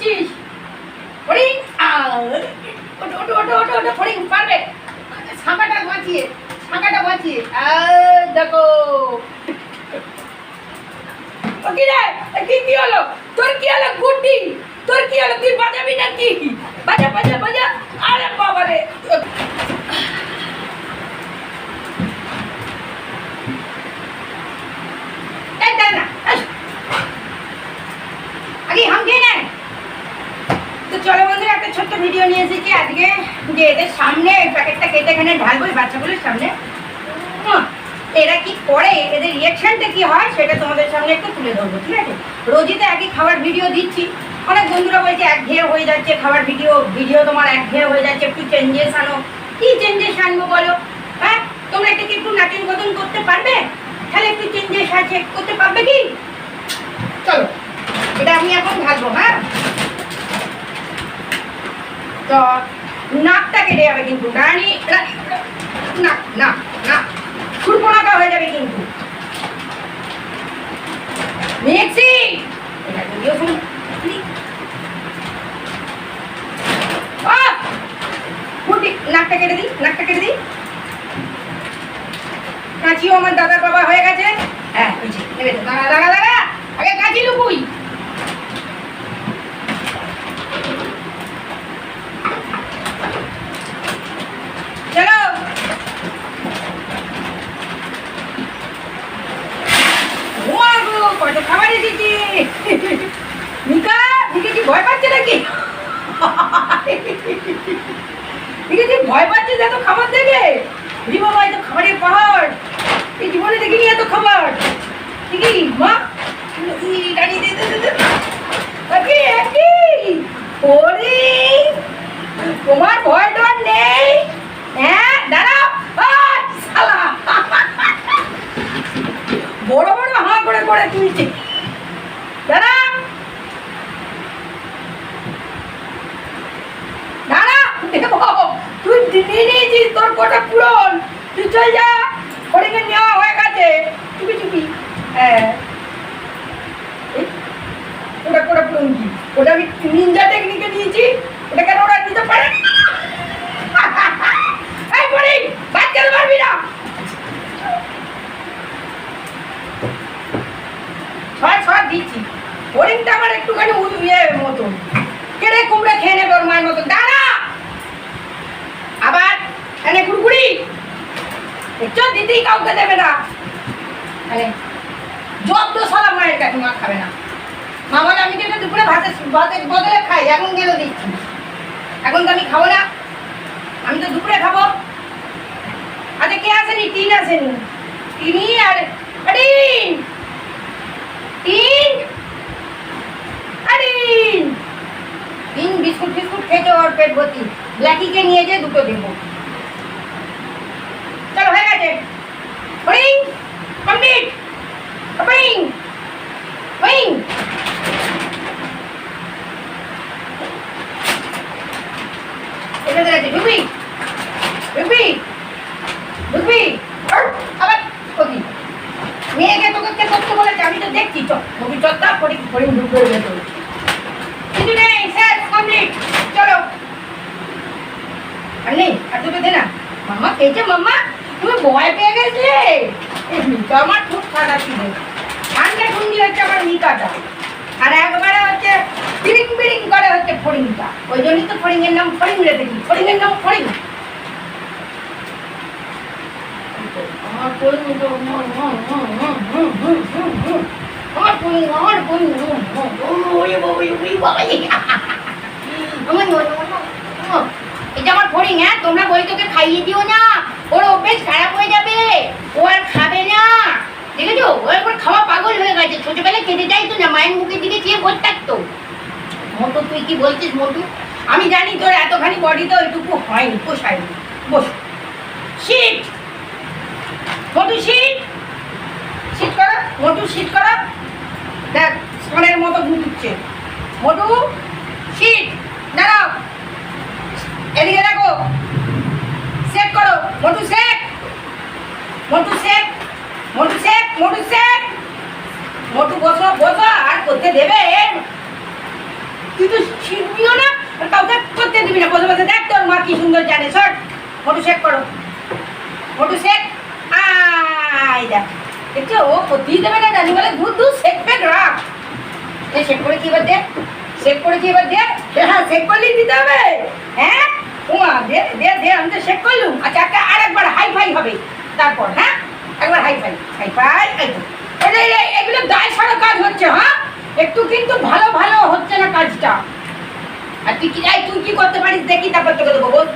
করছিস ফড়িং ওটো ওটো ওটো ওটো ওঠো ফড়িং পারবে? শাঁখাটা বাঁচিয়ে শাঁখাটা বাঁচিয়ে। দেখো। কি রে? কি কি হলো? তোর কি হলো, গুড্ডি? তোর কি হলো, তুই বাজাবি না কি বাজা বাজা বাজা আরে বাবা রে এই দাঁড়া না আস। আগে হাম খেয়ে নেয় তো চলো বন্ধুরা একটা ছোট্ট ভিডিও নিয়ে এসেছি আজকে যে এদের সামনে এই প্যাকেটটা কেটে এখানে ঢালবো বাচ্চাগুলোর সামনে। এরা কি করে? এদের রিয়াকশনটা কি হয়? সেটা তোমাদের সামনে একটু তুলে ধরবো, ঠিক আছে? রোজই তো একই খাবার ভিডিও দিচ্ছি। অনেক বন্ধুরা বলছে একঘেয়ে হয়ে যাচ্ছে খাবার ভিডিও ভিডিও তোমার একঘেয়ে হয়ে যাচ্ছে। একটু চেঞ্জেস আনো। কি চেঞ্জেস আনব বলো? হ্যাঁ তোমরা এটা কি একটু নাচন বদন করতে পারবে? তাহলে একটু চেঞ্জেস আছে করতে পারবে কি? চলো, এটা আমি এখন ঢালবো হ্যাঁ? তো নাকটা কেটে যাবে কিন্তু রানী না না না সুরপনাটা হয়ে যাবে কিন্তু। মিক্সি এটা যদিও নাকটা কেটে দিই, নাকটা কেটে দিই। কাঁচিও আমার দাদার বাবা হয়ে গেছে। হ্যাঁ দাঁড়া দাঁড়া দাঁড়া। আগে কাঁচি লুকুই চলো ওয়া গো, কত খাবার এসেছে মিকা মিকা কি ভয় পাচ্ছে নাকি মিকা কি ভয় পাচ্ছে যে এত খাবার দেবে রি বাবা এত খাবারের পাহাড় এই জীবনে দেখিনি এত খাবার ঠিকই মা ই, গাড়ি দে দে দে দে। একি, একি। ওরে তোমার ভয় ডর নেই হ্যাঁ দাঁড়াও আয়, শালা বড় বড় হাঁ নিয়েছিস, তোর তুই যা। নেওয়া হয়ে ওটা কোটা ওটা আমি নিনজা নিয়েছি ওটা কেন ওরা নিতে পারে এই হরিণ বাচ্চা মারবি না ছয় ছয় দিচ্ছি হরিণটা আমার একটুখানি উদ- ইয়ে মতন কেড়ে কুমড়ে খেয়ে নেবে মায়ের মতন। দাঁড়া! আবার এনে কুড়কুড়ি। একটু কাউকে দেবে না। মানে যত মায়ের কাছে, মা খাবে না। মা বলে, আমি যেটা দুপুরে ভাতের ভাতের বদলে খাই, এখন গেল দিচ্ছি। এখন তো আমি খাব না। আমি তো দুপুরে খাব। আচ্ছা কে আসেনি তিন আসেনি তিনি আর আরে তিন আরে তিন বিস্কুট ফিস্কুট খেতে ওর পেট ভর্তি। ব্ল্যাকিকে নিয়ে দুটো দেবো। চলো, হয়ে গেছে। হরিং কমপ্লিট ঢুকবি? ঢুকবি? আবার মেয়েকে তোকে বলেছে? আমি তো দেখছি, চল। ভবিষ্যৎটা পরি পরি ঢুকবে ভেতরে কিছু নেই স্যার কমপ্লিট চলো আর নেই আর দুটো দে না মামা খেয়েছে মাম্মা তুমি ভয় পেয়ে গেছিলে এই আমার খুব খারাপ ছিল ঠান্ডা ঠুন্ডি হচ্ছে আমার মিকাটা আর একবারে হচ্ছে বিড়িং বিড়িং করে হচ্ছে ফড়িংটা ওই জন্যই তো ফড়িংয়ের নাম ফড়িং রেখেছি ফড়িংয়ের নাম ফড়িং আমার ফড়িং। আমার ফড়িং আমার ফড়িং ওরে বাবা, ওরে বাবা। আমার। এটা আমার ফড়িং হ্যাঁ? তোমরা বই তোকে খাইয়ে দিও না। ওর অভ্যেস খারাপ হয়ে যাবে। ও আর খাবে না। দেখেছ? ও একবার খাওয়া পাগল হয়ে গেছে। ছোটবেলায় খেতে চাইতো না, মায়ের মুখের দিকে চেয়ে বসে থাকতো মোটু তুই কি বলছিস মোটু আমি জানি তোর এতখানি বডি তো ওইটুকু হয়নি, পোষায়নি। বস। শীত মোটু শীত শীত করো মোটু শীত করো। দেখ সনের মতো ঘুরছে মোটু শীত দাঁড়াও। এদিকে দেখো। সেট করো। Motu set Motu set Motu set Motu set Motu বসো বসো। আর করতে দেবে। তুই তো বসে বসে দেখ তোর মা কি সুন্দর জানে। সর ফটো শেক করো। ফটো শেক আই দেখ। দেখছ ও করতেই দেবে না জানি বলে দুধ দুধ শেক ফেক রাখ। শেক করে কি এবার দে? শেক করে কি এবার দে? হ্যাঁ শেক করলেই দিতে হবে। হ্যাঁ? উমা দে দে দে, আমি তো করলুম। আচ্ছা আর একবার হাই ফাই হবে। তারপর হ্যাঁ? একবার হাই ফাই হাই ফাই এগুলো দায় সারা কাজ হচ্ছে হ্যাঁ? একটু কিন্তু ভালো ভালো হচ্ছে না কাজটা। আর তুই কি তুই কি করতে পারিস? দেখি, তারপর তোকে দেবো বল,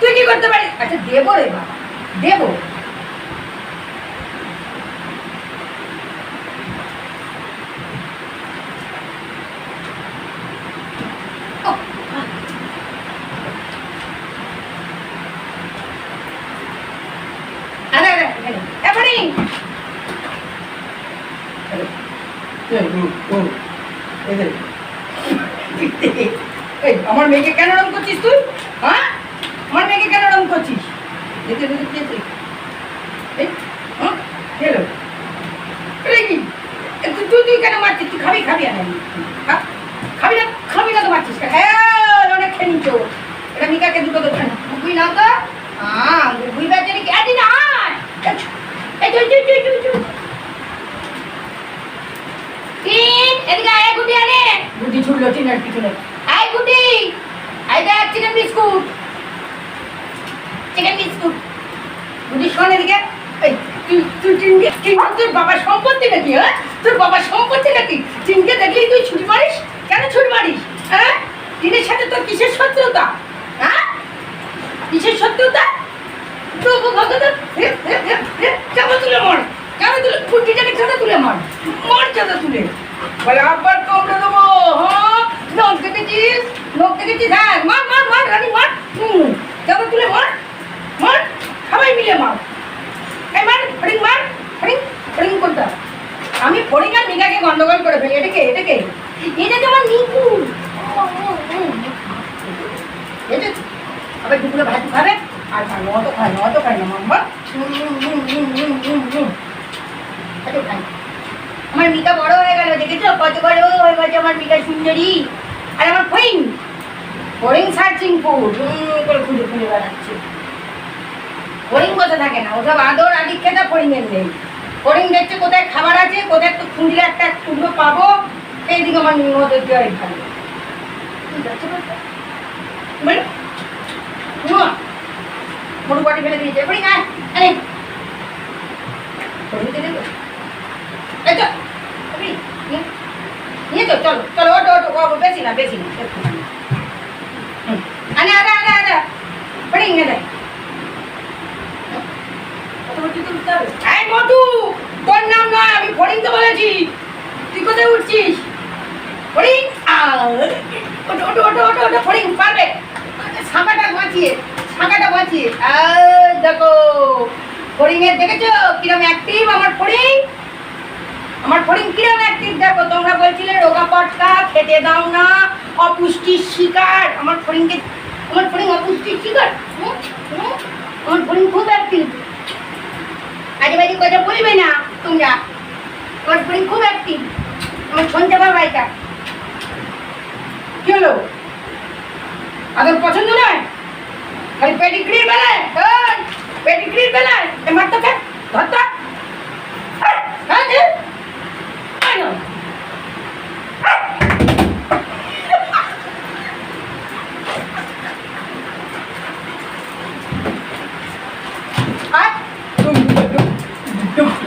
তুই কি করতে পারিস? আচ্ছা দেবো রে বাবা, দেবো ও, আহ। আরে আরে এখানে এবারে এই আমার মেয়েকে কেন রং করছিস তুই? হ্যাঁ? আমার মেয়েকে কেন রং করছিস? দেখে দেখে হ্যাঁ? কি তুই তুই তুই কেন মারছিস? তুই খাবি খাবি আর খা- খাবি না খাবি না তো মারছিস হ্যাঁ অনেক খেয়ে নিচ্ছ এটা মিকাকে দুটো তো খানা বুঝবি না তো হ্যাঁ বুঝবি বেচারি কে আদি না আয়। এই চল চল চল চল চল তিন এদিকে আয় গুটি আনে গুটি ছুটলো টিনের পিছনে আয় গুটি আয় দেখ চিকেন বিস্কুট চিকেন বিস্কুট। হ্যাঁ? কেন ছুটি মারিস? হ্যাঁ? হ্যাঁ? তুলে মর। কেমন তুলে? কেন তুলে মর। মর দেবো হ্যাঁ? নখ দেখেছিস? নখ দেখেছিস? হ্যাঁ মার মার মার রানি মার হুম চাঁদা তুলে মার মার সবাই মিলে মার এই মার ফড়িং মার ফড়িং ফড়িং কোনটা আমি আর গন্ডগোল করে ফেলি। এটাকে এটাকে এটা যেমন নিকু। আবার দুপুরে ভাত খাবে? আর না অত না অত খায়। না মাম্মা আমার মিকা বড় হয়ে গেল, দেখেছ? কত বড় হয়ে গেছে আমার মিকা সুন্দরী। আর আমার ফইং ফড়িং সার্চিং ফুড করে খুঁজে খুঁজে বেড়াচ্ছে। ফড়িং বসে থাকে না। ওসব আদর আদি খেতা ফড়িংয়ের নেই। ফড়িং দেখছে কোথায় খাবার আছে, কোথায় একটু খুঁজলে একটা টুকরো পাবো এইদিকে আমার ওদের দেওয়াই ভালো। মোটু বাটি ফেলে দিয়েছে। ফড়িং আয় আরে দেবো। এই তো নিয়ে তো, চলো চলো ওটো ওটো বেশি না বেশি না। আনে আরে আরে আরে ফড়িং এনে এই মধু, তোর নাম নয়, আমি ফড়িং তো বলেছি। তুই কোথায় উঠছিস? ফড়িং? ওঠো ওঠো ওঠো ওঠো ওঠো, ফড়িং, পারবে। শাঁখাটা বাঁচিয়ে শাঁখাটা বাঁচিয়ে। দেখো ফড়িং এর দেখেছ? কিরম অ্যাক্টিভ আমার ফড়িং? আমার ফড়িং কিরম অ্যাক্টিভ দেখো, তোমরা বলছিলে রোগা পটকা, খেতে দাও না, অপুষ্টির শিকার। আমার ফড়িংকে, আমার ফড়িং অপুষ্টির শিকার? আমার ফড়িং খুব অ্যাক্টিভ আজে বাজে কথা বলবে না তোমরা আমার ফড়িং খুব অ্যাক্টিভ আমার শুনতে পারবা এটা কি হলো আদর পছন্দ নয় খালি পেডিগ্রির বেলায় পেডিগ্রির বেলায় মারতে ধরতো হ্যাঁ যে? আয় না। আয়। ও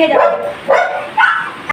যাবে আমার